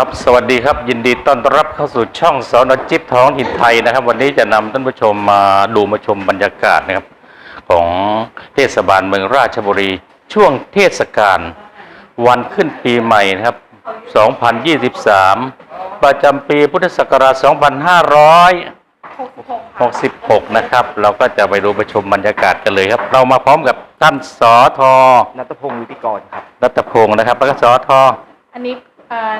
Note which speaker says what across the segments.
Speaker 1: ครับสวัสดีครับยินดีต้อนรับเข้าสู่ช่องสอนจิตท้องถิ่นไทยนะครับ วันนี้จะนำท่านผู้ชมมาดูมาชมบรรยากาศนะครับ ของเทศบาลเมืองราชบุรี ช่วงเทศกาลวันขึ้นปีใหม่นะครับ 2023 ประจำปีพุทธศักราช 2566 นะครับ เราก็จะไปดูประชมบรรยากาศกันเลยครับ เรามาพร้อมกับท่านสอทอ
Speaker 2: นัตพงศ์วิติกรครับ
Speaker 1: รัตพงศ์นะครับแล้วก็สอทอ
Speaker 3: อันนี้เอ่อ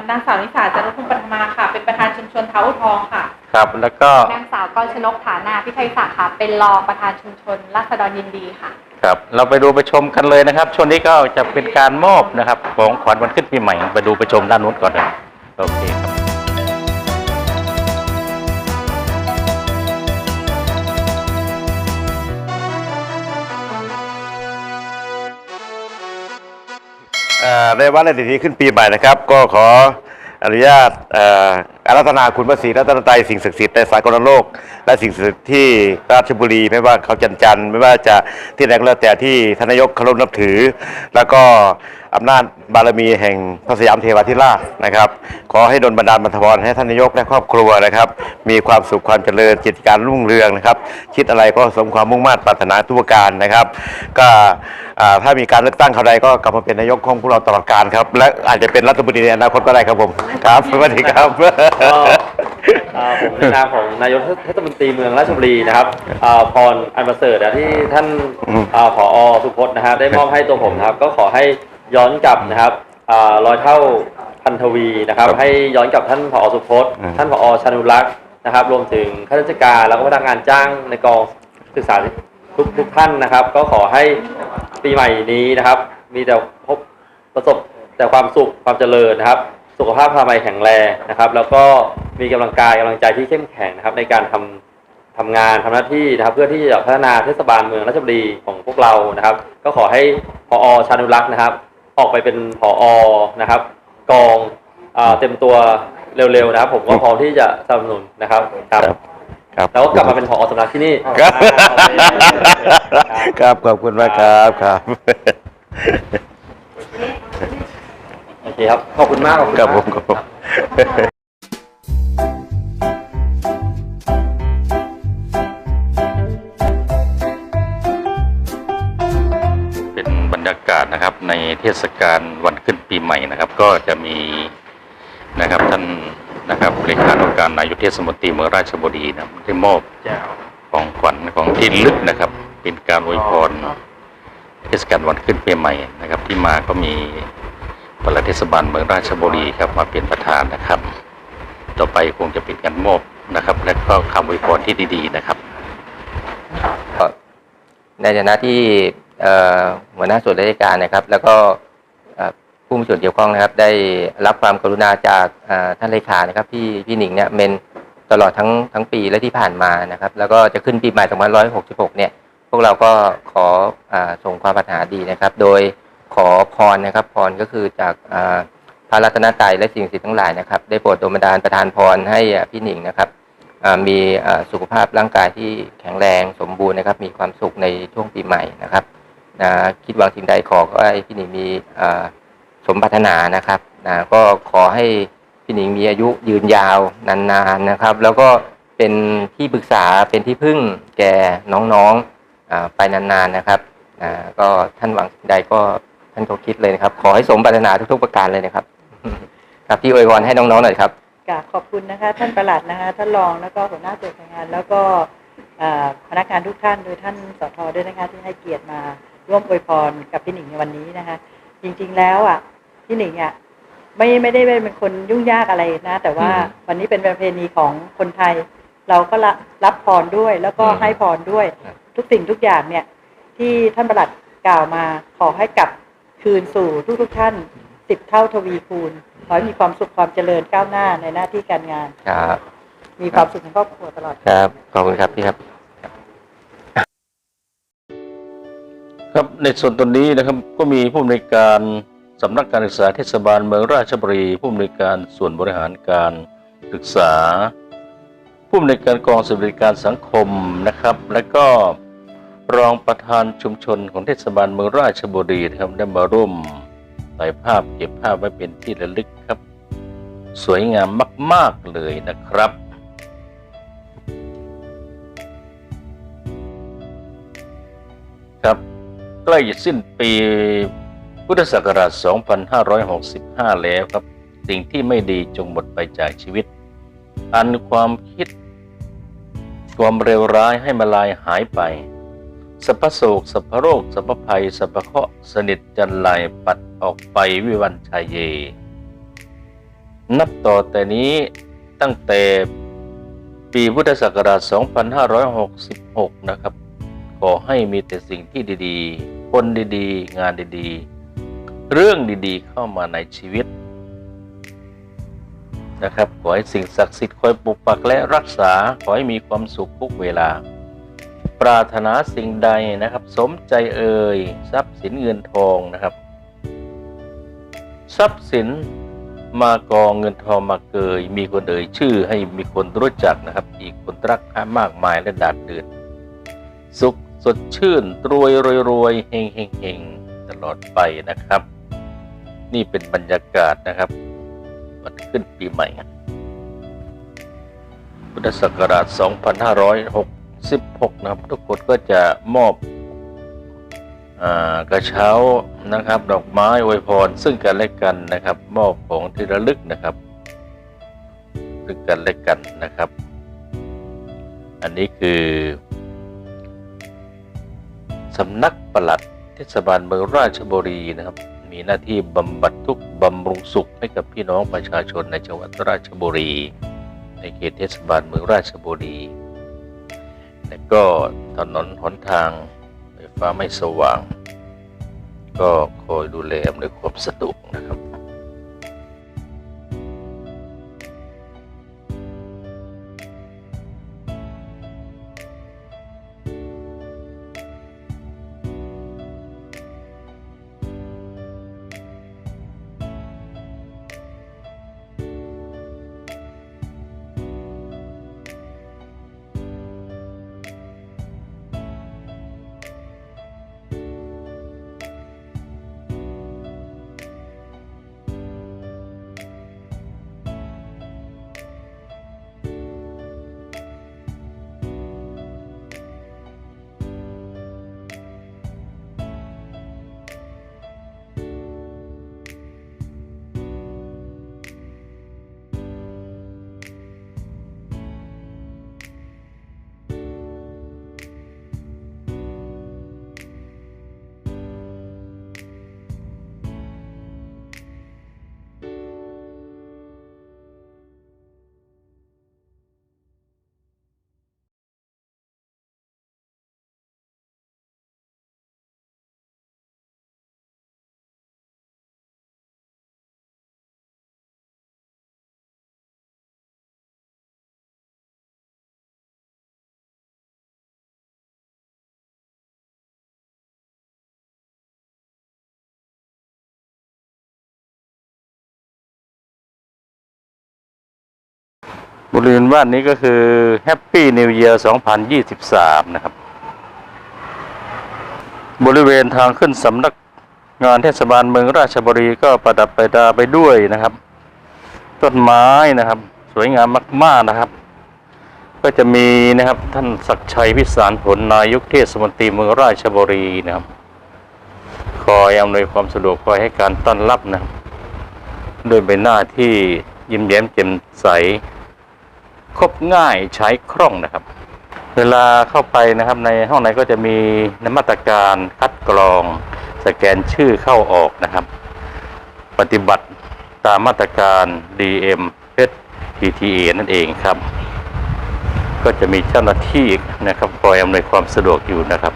Speaker 3: นางสาวนิสาจารุพงศ์ปัทมาค่ะ เป็นประธานชุมชนเท้าทองค่ะ
Speaker 1: ครับ แล้วก็
Speaker 4: นางสาวกรชนกฐานาพิทัยศักดิ์ค่ะ เป็นรองประธานชุมชนราษฎรยินดีค่ะ
Speaker 1: ครับ เราไปดูไปชมกันเลยนะครับ ช่วงนี้ก็จะเป็นการมอบนะครับ ของขวัญวันขึ้นปีใหม่ ไปดูไปชมด้านนู้นก่อนเลยโอเค
Speaker 5: ในวันในดีขึ้นปีใหม่นะครับ ก็ขออนุญาต อารัธนาคุณพระศรีรัตนตรัยสิ่งศักดิ์สิทธิ์ในสากลโลก และสิ่งศักดิ์สิทธิ์ที่ราชบุรีไม่ว่าเขาจันจันไม่ว่าจะที่ไหนก็แล้วแต่ที่ทานนายกเคารพนับถือ แล้วก็อำนาจบารมีแห่งพระสยามเทวาธิราชนะครับ ขอให้ดลบันดาลบันทรให้ท่านนายกและครอบครัวนะครับ มีความสุขความเจริญกิจการรุ่งเรืองนะครับ คิดอะไรก็สมความมุ่งมั่นปรารถนาทุกประการนะครับ ก็ถ้ามีการเลือกตั้งเขาใดก็กลับมาเป็นนายกของพวกเราตลอดการครับ และอาจจะเป็นรัฐมนตรีในอนาคตก็ได้ครับผมครับสวัสดีครับ
Speaker 2: ก็อ่าผมในนามของนายกเทศมนตรีเมืองราชบุรีนะครับอ่าพรอันประเสริฐอะที่ท่าน
Speaker 5: อืม
Speaker 2: อ่าผอสุพจน์นะฮะได้มอบให้ตัวผมนะครับ ก็ขอให้ย้อนกลับนะครับอ่าร้อยเท่าพันทวีนะครับ ให้ย้อนกลับท่านผอสุพจน์ ท่านผอชานุรักษ์นะครับ รวมถึงข้าราชการแล้วก็พนักงานจ้างในกองศึกษาทุกทุกท่านนะครับ ก็ขอให้ปีใหม่นี้นะครับ มีแต่พบประสบแต่ความสุขความเจริญนะครับ สุขภาพภายในแข็งแรงนะครับ แล้วก็มีกำลังกายกำลังใจที่เข้มแข็งนะครับ ในการทำทำงานทำหน้าที่นะครับ เพื่อที่จะพัฒนาเทศบาลเมืองราชบุรีของพวกเรานะครับ ก็ขอให้พอชานุรักษ์นะครับ ออกไปเป็นผอนะครับ กองอ่าเต็มตัวเร็วๆนะครับ ผมก็พร้อมที่จะสนับสนุนนะครับครับ
Speaker 5: ครับ
Speaker 2: แล้วก็กลับมาเป็นผอสำนักที่นี่
Speaker 5: ครับครับขอบคุณมากครับครับ
Speaker 2: โอเคครับ ขอบคุณมากขอบคุณ
Speaker 5: ครับ
Speaker 2: มาก
Speaker 5: ผมครับผม
Speaker 1: เป็นบรรยากาศนะครับในเทศกาลวันขึ้นปีใหม่นะครับ ก็จะมีนะครับท่านนะครับเลขานุการนายกเทศมนตรีเมืองราชบุรีนะครับได้มอบของขวัญของที่ระลึกนะครับ เป็นการอวยพรเทศกาลวันขึ้นปีใหม่นะครับ ที่มาก็มี ปลัดเทศบาลเมืองราชบุรีครับมาเป็นประธานนะครับ ต่อไปคงจะเป็นการมอบนะครับ และก็คำอวยพรที่ดีๆนะครับ
Speaker 6: ในฐานะที่หัวหน้าส่วนราชการนะครับ แล้วก็ผู้มีส่วนเกี่ยวข้องนะครับ ได้รับความกรุณาจากท่านเลขานะครับพี่พี่หนิงเนี่ยเมนตลอดทั้งทั้งปีและที่ผ่านมานะครับ แล้วก็จะขึ้นปีใหม่ 2566 เนี่ย พวกเราก็ขออส่งความปรารถนาดีนะครับ โดย ขอพรนะครับ พรก็คือจากพระรัตนตรัยและสิ่งศักดิ์สิทธิ์ทั้งหลายนะครับ ได้โปรดดลบันดาลประทานพรให้พี่หนิงนะครับมีสุขภาพร่างกายที่แข็งแรงสมบูรณ์นะครับ มีความสุขในช่วงปีใหม่นะครับนะคิดหวังสิ่งใดขอก็ให้พี่หนิงมีสมปรารถนานะครับนะก็ขอให้พี่หนิงมีอายุยืนยาวนานๆนะครับ แล้วก็เป็นที่ปรึกษาเป็นที่พึ่งแก่น้องๆไปนานๆนะครับอ่าก็ท่านหวังสิ่งใดก็ ท่านก็คิดเลยนะครับ ขอให้สมปรารถนาทุกๆประการเลยนะครับครับที่อวยพรให้น้องๆหน่อยครับ
Speaker 3: กราบขอบคุณนะคะ ท่านประหลัดนะคะท่านรองแล้วก็หัวหน้าส่วนราชการแล้วก็เอ่อพนักงานทุกท่านโดยท่านสทด้วยนะคะที่ให้เกียรติมาร่วมอวยพรกับพี่หนิงในวันนี้นะคะ จริงๆแล้วอะพี่หนิงอะไม่ไม่ได้เป็นคนยุ่งยากอะไรนะ แต่ว่า
Speaker 6: อืม
Speaker 3: วันนี้เป็นประเพณีของคนไทย เราก็รับรับพรด้วย แล้วก็
Speaker 6: อืม
Speaker 3: ให้พรด้วย
Speaker 6: ครับ
Speaker 3: ทุกสิ่งทุกอย่างเนี่ย ที่ท่านประหลัดกล่าวมาขอให้กลับ คืนสู่ทุกๆท่านสิบเท่าทวีคูณ ขอให้มีความสุขความเจริญก้าวหน้าในหน้าที่การงาน
Speaker 6: ครับ
Speaker 3: มีความสุขในครอบครัวตลอด
Speaker 6: ครับ ขอบคุณครับพี่ครับ
Speaker 1: ครับในส่วนตรงนี้นะครับก็มีผู้อำนวยการสำนักการศึกษาเทศบาลเมืองราชบุรีผู้อำนวยการส่วนบริหารการศึกษา ผู้อำนวยการกองสวัสดิการสังคมนะครับ และก็ รองประธานชุมชนของเทศบาลเมืองราชบุรีนะครับได้มาร่วมถ่ายภาพเก็บภาพไว้เป็นที่ระลึกครับ
Speaker 7: สวยงามมาก ๆ เลยนะครับครับใกล้จะสิ้นปีพุทธศักราช 2565 แล้วครับ สิ่งที่ไม่ดีจงหมดไปจากชีวิต อันความคิด ความเร็วร้ายให้มาลายหายไป สัพโศกสัพโรคสัพภัยสัพเคราะห์สนิทจันไรปัดออกไปวิวันชัยเย นับต่อแต่นี้ตั้งแต่ปีพุทธศักราช 2566 นะครับ ขอให้มีแต่สิ่งที่ดีๆ คนดีๆ งานดีๆ เรื่องดีๆ เข้ามาในชีวิตนะครับ ขอให้สิ่งศักดิ์สิทธิ์คอยปกปักและรักษา ขอให้มีความสุขทุกเวลา ปรารถนาสิ่งใดนะครับ สมใจเอ่ยทรัพย์สินเงินทองนะครับ ทรัพย์สินมากองเงินทองมาเกย มีคนเอ่ยชื่อให้มีคนรู้จักนะครับ อีกคนรักมากมายและดาดเดือนสุขสดชื่นรวยรวยรวยเฮงเฮงเฮงตลอดไปนะครับ นี่เป็นบรรยากาศนะครับวันขึ้นปีใหม่พุทธศักราช 2 5 6 2566นะครับ ทุกคนก็จะมอบอกระเช้านะครับ ดอกไม้อวยพร ซึ่งกันและกันนะครับ มอบของที่ระลึกนะครับ ซึ่งกันและกันนะครับ อันนี้คือสำนักปลัดเทศบาลเมืองราชบุรีนะครับ มีหน้าที่บำบัดทุกบำรุงสุขให้กับพี่น้องประชาชนในจังหวัดราชบุรี ในเขตเทศบาลเมืองราชบุรี และก็ถนนหนทางไฟฟ้าไม่สว่าง ก็คอยดูแลอำนวยความสะดวกนะครับ บริเวณบ้านนี้ก็คือ Happy New Year 2023 นะครับ บริเวณทางขึ้นสำนักงานเทศบาลเมืองราชบุรีก็ประดับประดาไปด้วยนะครับ ต้นไม้นะครับ สวยงามมาก ๆนะครับ ก็จะมีนะครับท่านศักชัยพิสารผลนายกเทศมนตรีเมืองราชบุรีนะครับคอยอำนวยความสะดวกคอยให้การต้อนรับนะครับด้วยใบหน้าที่ยิ้มแย้มแจ่มใส ครบง่ายใช้คล่องนะครับ เวลาเข้าไปนะครับในห้องไหนก็จะมีนมาตรการคัดกรอง สแกนชื่อเข้าออกนะครับ ปฏิบัติตามมาตรการ DM PTA นั่นเองครับ ก็จะมีเจ้าหน้าที่นะครับคอยอำนวยความสะดวกอยู่นะครับ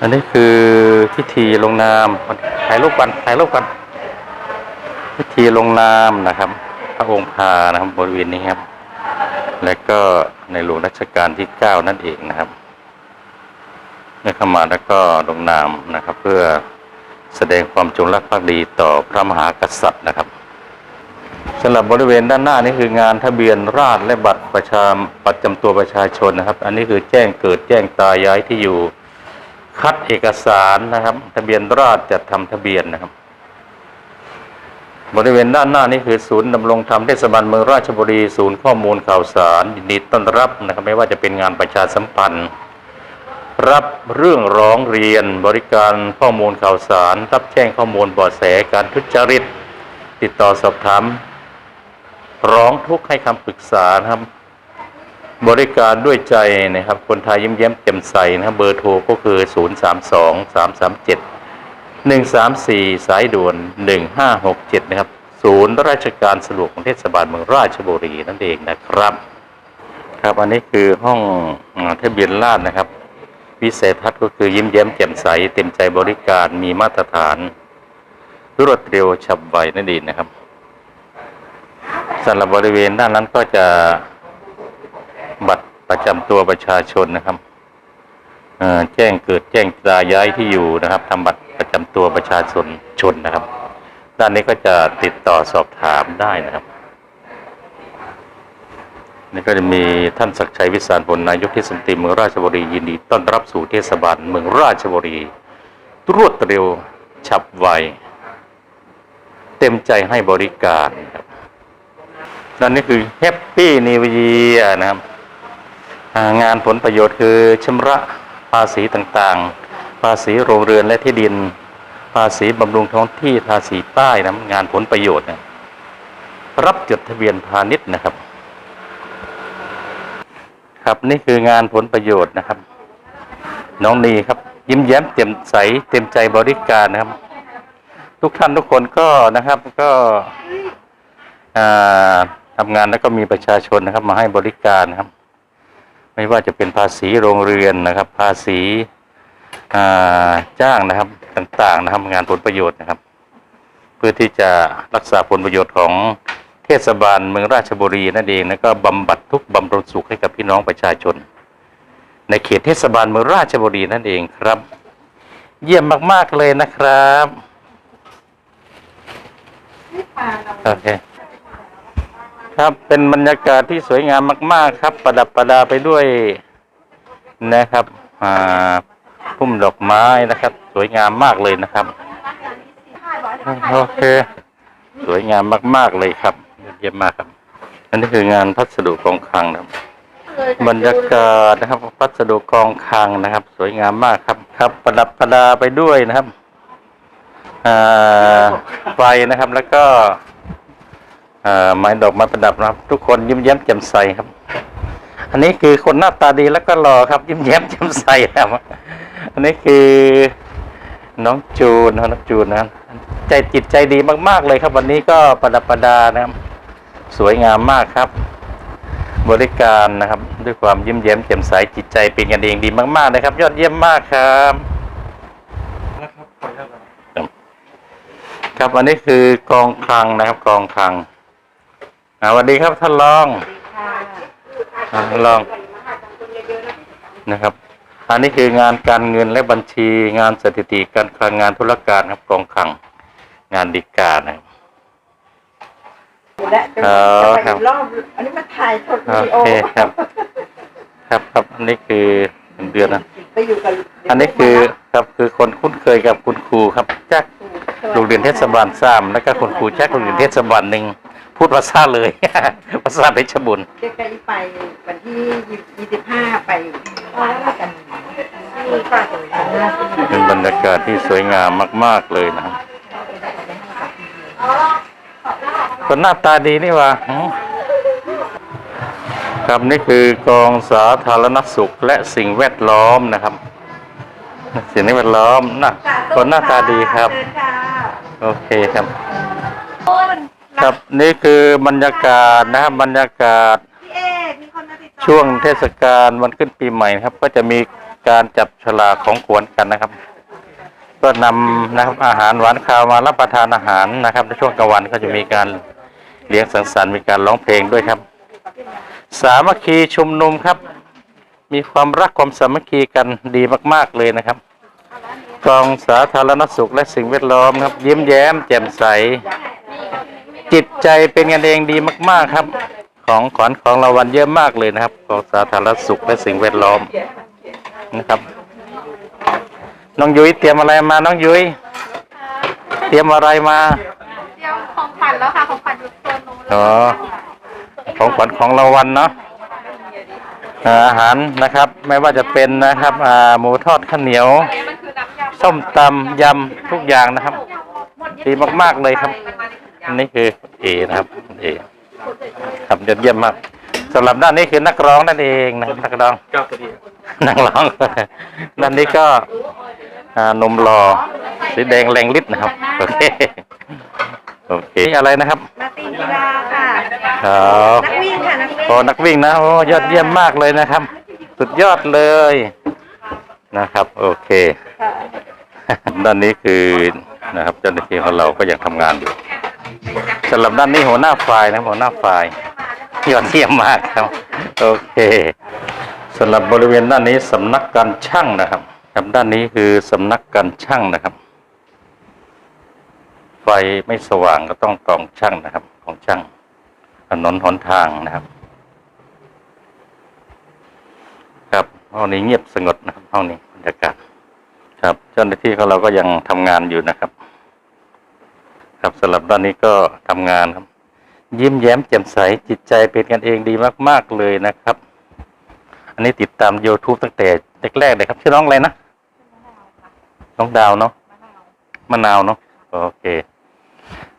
Speaker 7: อันนี้คือพิธีลงนามถ่ายรูปกันถ่ายรูปกันพิธีลงนามนะครับ พระองค์พานะครับบริเวณนี้ครับ และก็ในหลวงรัชกาลที่เก้านั่นเองนะครับได้เข้ามาแล้วก็ลงนามนะครับ เพื่อแสดงความจงรักภักดีต่อพระมหากษัตริย์นะครับสำหรับบริเวณด้านหน้านี่คืองานทะเบียนราษฎรและบัตรประชาประจำตัวประชาชนนะครับ อันนี้คือแจ้งเกิดแจ้งตายย้ายที่อยู่คัดเอกสารนะครับ ทะเบียนราษฎรจัดทำทะเบียนนะครับ
Speaker 1: บริเวณด้านหน้านี่คือศูนย์ดำรงธรรมเทศบาลเมืองราชบุรีศูนย์ข้อมูลข่าวสารยินดีต้อนรับนะครับไม่ว่าจะเป็นงานประชาสัมพันธ์ รับเรื่องร้องเรียนบริการข้อมูลข่าวสาร รับแจ้งข้อมูลเบาะแสการทุจริต ติดต่อสอบถามร้องทุกข์ให้คำปรึกษาครับ บริการด้วยใจนะครับ คนไทยยิ้มแย้มแจ่มใสนะครับเบอร์โทรก็คือ 0 3 1 3 4 สายด่วน 1567 นะครับ ศูนย์ราชการสะดวกของเทศบาลเมืองราชบุรีนั่นเองนะครับ ครับอันนี้คือห้องทะเบียนราษนะครับ วิสัยทัศน์ก็คือยิ้มแย้มแจ่มใส เต็มใจบริการมีมาตรฐานรวดเร็วฉับไวนั่นเองนะครับสำหรับบริเวณด้านนั้นก็จะบัตรประจำตัวประชาชนนะครับแจ้งเกิดแจ้งตายย้ายที่อยู่นะครับทำบัตร ประจำตัวประชาชนชนนะครับ ด้านนี้ก็จะติดต่อสอบถามได้นะครับนี่ก็จะมีท่านศักดิ์ชัยวิสารผลนายกเทศมนตรีเมืองราชบุรียินดีต้อนรับสู่เทศบาลเมืองราชบุรีรวดเร็วฉับไว เต็มใจให้บริการครับนั่นนี่คือแฮปปี้นิว e ียนะครับ งานผลประโยชน์คือชำระภาษีต่างๆ ภาษีโรงเรือนและที่ดิน ภาษีบำรุงท้องที่ภาษีป้ายนะงานผลประโยชน์นะรับจดทะเบียนพาณิชย์นะครับ ครับนี่คืองานผลประโยชน์นะครับ น้องนีครับ ยิ้มแย้มเต็มใสเต็มใจบริการนะครับ ทุกท่านทุกคนก็นะครับก็ทำงานแล้วก็มีประชาชนนะครับ มาให้บริการนะครับ ไม่ว่าจะเป็นภาษีโรงเรือนนะครับ ภาษี จ้างนะครับต่างๆนะครับงานผลประโยชน์นะครับ เพื่อที่จะรักษาผลประโยชน์ของเทศบาลเมืองราชบุรีนั่นเองแล้วก็บำบัดทุกข์บำรุงสุขให้กับพี่น้องประชาชน ในเขตเทศบาลเมืองราชบุรีนั่นเองครับ เยี่ยมมากๆเลยนะครับโอเคครับเป็นบรรยากาศที่สวยงามมาก ๆ ครับ ประดับประดาไปด้วยนะครับอ่า พุ่มดอกไม้นะครับ สวยงามมากเลยนะครับ โอเค สวยงามมากๆเลยครับเยี่ยมมากครับ อันนี้คืองานพัสดุกองคลังนะครับบรรยากาศนะครับ พัสดุกองคลังนะครับ สวยงามมากครับ ครับ ประดับประดาไปด้วยนะครับไฟนะครับแล้วก็อ่าไม้ดอกไม้ประดับนะครับ ทุกคนยิ้มแย้มแจ่มใสครับ อันนี้คือคนหน้าตาดีแล้วก็หล่อครับ ยิ้มแย้มแจ่มใสครับ อันนี้คือน้องจูนนะครับน้องจูนนะครับใจจิตใจดีมาก ๆ เลยครับ วันนี้ก็ประดับประดานะครับ สวยงามมากครับ บริการนะครับ ด้วยความยิ้มแย้มแจ่มใสจิตใจเป็นกันเองดีมากๆนะครับ ยอดเยี่ยมมากครับครับอันนี้คือกองคลังนะครับกองคลังอ่าสวัสดีครับท่านรองอ่าท่านรองนะครับ อันนี้คืองานการเงินและบัญชีงานสถิติการคลังงานธุรการครับกองคลังงานดีการนะครับ
Speaker 3: และจะ
Speaker 1: อ๋อ
Speaker 3: ไป
Speaker 1: ครับ
Speaker 3: อีกรอบอันนี้มาถ่ายทด
Speaker 1: โอ
Speaker 3: วิดีโอ
Speaker 1: เคครับ ครับครับอันนี้คือเงินเดือนนะ
Speaker 3: ไปอยู่กับ
Speaker 1: อันนี้คือครับคือคนคุ้นเคยกับคุณครูครับจากโรงเรียนเทศบาลสามแล้วก็คุณครูจากโรงเรียนเทศบาลหนึ่งพูดภาษาเลย ภาษาเพชรบุญ
Speaker 3: ใกล้ๆไปวันที่ยี่สิบห้าไปว่ากัน
Speaker 1: เป็นบรรยากาศที่สวยงามมาก ๆเลยนะครับคนหน้าตาดีนี่ว่าหืมครับนี่คือกองสาธารณสุขและสิ่งแวดล้อมนะครับ สิ่งแวดล้อมนะคนหน้าตาดีครับ โอเคครับ ครับนี่คือบรรยากาศนะครับบรรยากาศช่วงเทศกาลวันขึ้นปีใหม่ครับ ก็จะมี การจับฉลากของขวัญกันนะครับ ก็นำนะครับอาหารหวานคาวมารับประทานอาหารนะครับ ในช่วงกลางวันก็จะมีการเลี้ยงสังสรรค์มีการร้องเพลงด้วยครับ สามัคคีชุมนุมครับ มีความรักความสามัคคีกันดีมาก ๆเลยนะครับกองสาธารณสุขและสิ่งแวดล้อมครับ ยิ้มแย้ม แจ่มใส จิตใจเป็นกันเองดีมาก ๆครับ ของขวัญของรางวัลเยอะมากเลยนะครับกองสาธารณสุขและสิ่งแวดล้อม นะครับ น้องยุ้ยเตรียมอะไรมาน้องยุ้ยเตรียมอะไรมา
Speaker 4: เตรียมของขวัญแล้วค่ะของขวัญอยู่โซนนู้นแล้ว
Speaker 1: อ๋อ
Speaker 4: ค่ะ
Speaker 1: ของขวัญของรางวัลเนาะอ่าอาหารนะครับ ไม่ว่าจะเป็นนะครับอ่าหมูทอดข้าวเหนียว
Speaker 4: มันคือน้ำยำ
Speaker 1: ส้มตำยำทุกอย่างนะครับดีมากๆเลยครับอันนี้คือเอนะครับเอครับยอดเยี่ยมมาก สำหรับด้านนี้คือนักร้องนั่นเองนะครับนักร้อง
Speaker 2: ก็พอดี
Speaker 1: นักร้อง ด้านนี้ก็อ่านมรอสีแดงแรงฤทธิ์นะครับ โอเค โอเคนี่อะไรนะครับ
Speaker 3: นักตีกีฬาค่ะ
Speaker 1: ครับ
Speaker 3: นักวิ่งค่ะ นักวิ่ง
Speaker 1: โอ้นักวิ่งนะโอ้ยอดเยี่ยมมากเลยนะครับ สุดยอดเลยนะครับ โอเคด้านนี้คือนะครับเจ้าหน้าที่ของเราก็ยังทำงานอยู่สำหรับด้านนี้หัวหน้าฝ่ายนะหัวหน้าฝ่าย ยอดเยี่ยมมากครับ โอเคสำหรับบริเวณด้านนี้สำนักการช่างนะครับครับด้านนี้คือสำนักการช่างนะครับ ไฟไม่สว่างก็ต้องกองช่างนะครับ ของช่างถนนหนทางนะครับ ครับห้องนี้เงียบสงบนะครับห้องนี้บรรยากาศครับ เจ้าหน้าที่ของเราก็ยังทำงานอยู่นะครับ ครับสำหรับด้านนี้ก็ทำงานครับ ยิ้มแย้มแจ่มใสจิตใจเป็นกันเองดีมาก ๆเลยนะครับ อันนี้ติดตาม YouTube ตั้งแต่แรกๆเลยครับชื่อน้องอะไรนะน้องดาวเนาะมะนาวเนาะโอเค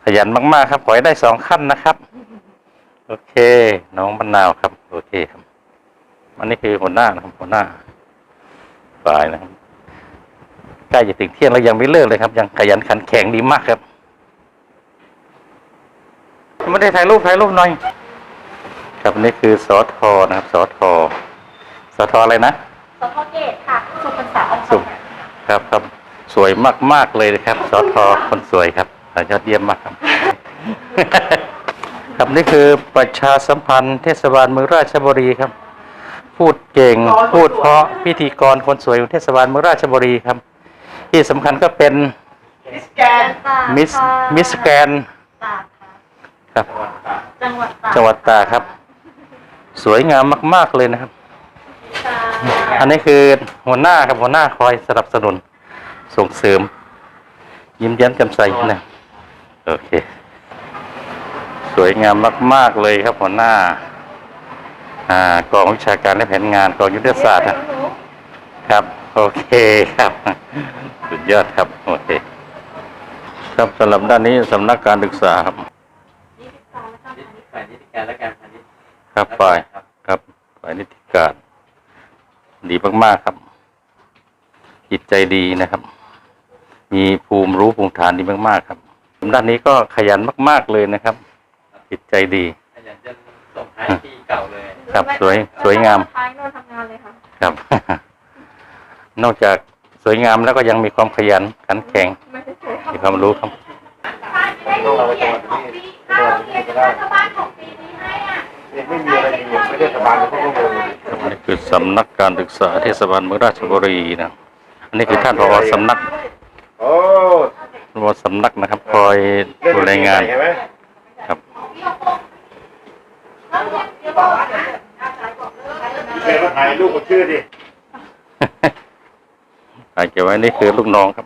Speaker 1: ขยันมาก ๆ ครับ ขอให้ได้สองขั้นนะครับ โอเค น้องมะนาวครับ โอเคครับอันนี้คือหัวหน้านะครับหัวหน้าฝ่ายนะครับใกล้จะถึงเที่ยงแล้วยังไม่เลิกเลยครับ ยังขยันขันแข็งดีมากครับ ไม่ได้ถ่ายรูปถ่ายรูปหน่อย ครับอันนี่คือสอทอนะครับสอทอสอทออะไรนะ
Speaker 4: สพเกตค่ะสุพรรษาออก
Speaker 1: สุครับครับสวยมากๆเลยนะครับสอทอคนสวยครับยอดเยี่ยมมากครับ ครับนี่คือประชาสัมพันธ์เทศบาลเมืองราชบุรีครับ พูดเก่งพูดเพราะพิธีกรคนสวยของเทศบาลเมืองราชบุรีครับ ที่สำคัญก็เป็นมิสมิสแกน
Speaker 4: ตากค่ะ
Speaker 1: ครับ
Speaker 4: จังหวัดตาก
Speaker 1: จังหวัดตากครับ สวยงามมาก ๆเลยนะครับ อันนี้คือหัวหน้าครับหัวหน้าคอยสนับสนุน ส่งเสริม ยิ้มแย้มแจ่มใสนะโอเค สวยงามมาก ๆเลยครับหัวหน้า อ่ากองวิชาการและแผนงานกองยุทธศาสตร์ครับครับโอเคครับ สุดยอดครับ โอเค ครับสำหรับด้านนี้สำนักการศึกษาครับ
Speaker 2: ฝ่ายนิติ การและการพาณิชย์
Speaker 1: ครับฝ่ายครับฝ่ายนิติการ ดีมากๆครับ จิตใจดีนะครับ มีภูมิรู้ภูมิฐานดีมากๆครับด้านนี้ก็ขยันมาก ๆเลยนะครับ จิตใจดี
Speaker 2: ขยันจะส่งท้ายปีเก่าเลย
Speaker 1: ครับสวยสวยงาม
Speaker 4: ท้ายโน่นทำงานเลยค่ะ
Speaker 1: ครับ นอกจากสวยงามแล้วก็ยังมีความขยันขันแข็ง
Speaker 4: ไม่ได้สวย
Speaker 1: มีความรู้ครับ
Speaker 5: ไม่มีอะไรดีไม่ได้สบายเลยพวกเรา
Speaker 1: ครับนี่คือสำนักการศึกษาเทศบาลเมืองราชบุรีนะอันนี้คือท่านผอสำนัก
Speaker 5: โอ้
Speaker 1: ผอสำนักนะครับคอยดูแลงาน
Speaker 5: ใช่ไหม
Speaker 1: ครับ
Speaker 5: เดี๋ยวมาถ่ายรูปกับชื่อดิ
Speaker 1: ถ่ายเก็บไว้นี่คือลูกน้องครับ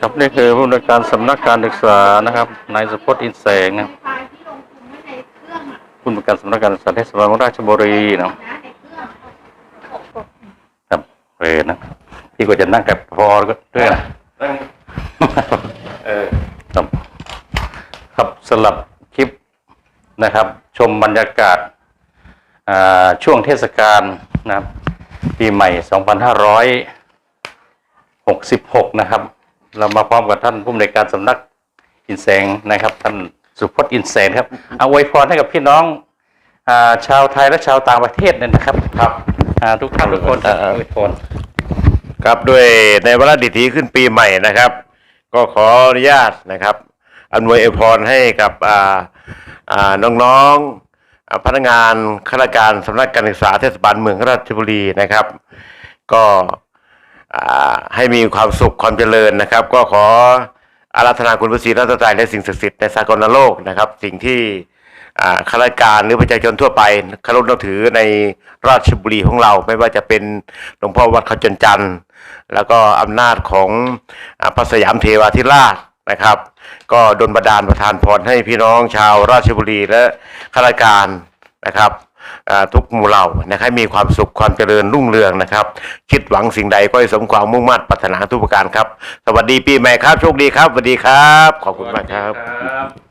Speaker 1: ครับนี่คือผู้อำนวยการสำนักการศึกษานะครับนายสุพจน์อินแสงนะครับ ผู้อำนวยการสำนักการศึกษาเทศบาลเมืองราชบุรีนะครับเออนะพี่ก็จะนั่งกับพอก็ด้วยนะ
Speaker 5: เออ
Speaker 1: ครับครับสลับคลิปนะครับ ชมบรรยากาศอ่าช่วงเทศกาลนะครับ ปีใหม่ 2566 นะครับ เรามาพร้อมกับท่านผู้อำนวยการสำนักอินแสงนะครับ ท่าน สุพจน์อินแสงครับเอาไวยพรให้กับพี่น้องอ่าชาวไทยและชาวต่างประเทศเนี่ยนะครับครับอ่าทุกท่านทุกคนอวยพร
Speaker 5: ครับด้วยในวาระดิถีขึ้นปีใหม่นะครับ ก็ขออนุญาตนะครับอำนวยอวยพรให้กับอ่าอ่าน้องๆอ่าพนักงานข้าราชการสำนักการศึกษาเทศบาลเมืองราชบุรีนะครับ ก็อ่าให้มีความสุขความเจริญนะครับ ก็ขอ อาราธนาคุณพระศรีรัตนตรัยและสิ่งศักดิ์สิทธิ์ในสากลโลกนะครับ สิ่งที่ข้าราชการหรือประชาชนทั่วไปเคารพนับถือในราชบุรีของเรา ไม่ว่าจะเป็นหลวงพ่อวัดเขาจนจันทร์แล้วก็อำนาจของอพระสยามเทวาธิราชนะครับ ก็ดลบันดาลประทานพรให้พี่น้องชาวราชบุรีและข้าราชการนะครับ ทุกหมู่เหล่านะครับมีความสุขความเจริญรุ่งเรืองนะครับ คิดหวังสิ่งใดก็ให้สมความมุ่งมั่นปรารถนาทุกประการครับ สวัสดีปีใหม่ครับโชคดีครับสวัสดีครับ ขอบคุณมากครับ
Speaker 1: ครับ